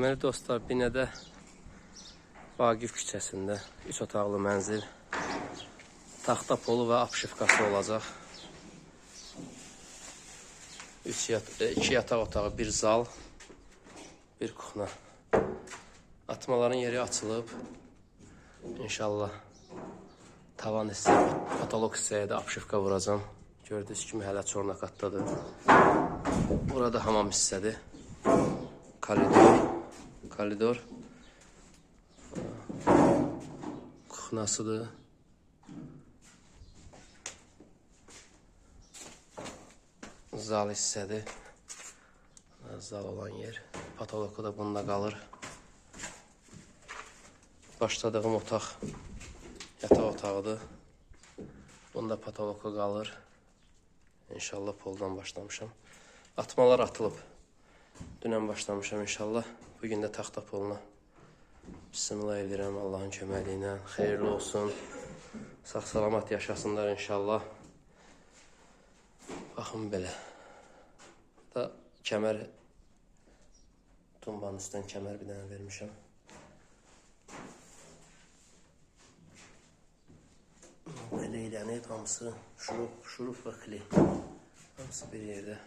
Deməli dostlar, Binədə Vaqif küçəsində 3 otaqlı mənzil, taxta polu və apşifkası olacaq. 3 yat 2 yataq otağı, bir zal, bir kuxna. Atmaların yeri açılıb. İnşallah tavan hissə, patolog hissəyə də apşifka vuracam. Gördüyünüz kimi hələ çornakatdadır. Burada hamam hissədir. Koridor. Koridor. Kuxnasıdır. Zal hissədir. Zal olan yer. Patoloqu da bunda qalır. Başladığım otaq yataq otağıdır. Bunda patoloqu qalır. İnşallah poldan başlamışam. Atmalar atılıb. Dünən başlamışam inşallah. Bugün də taxta poluna bismillah edirəm Allahın köməyi ilə. Xeyirli olsun. Sağ-salamat yaşasınlar inşallah. Baxın belə. Da kəmər tumbanın üstdən kəmər bir dənə vermişəm. Belə elənib hamısı şurup, şurup və kley. Hamısı bir yerdə.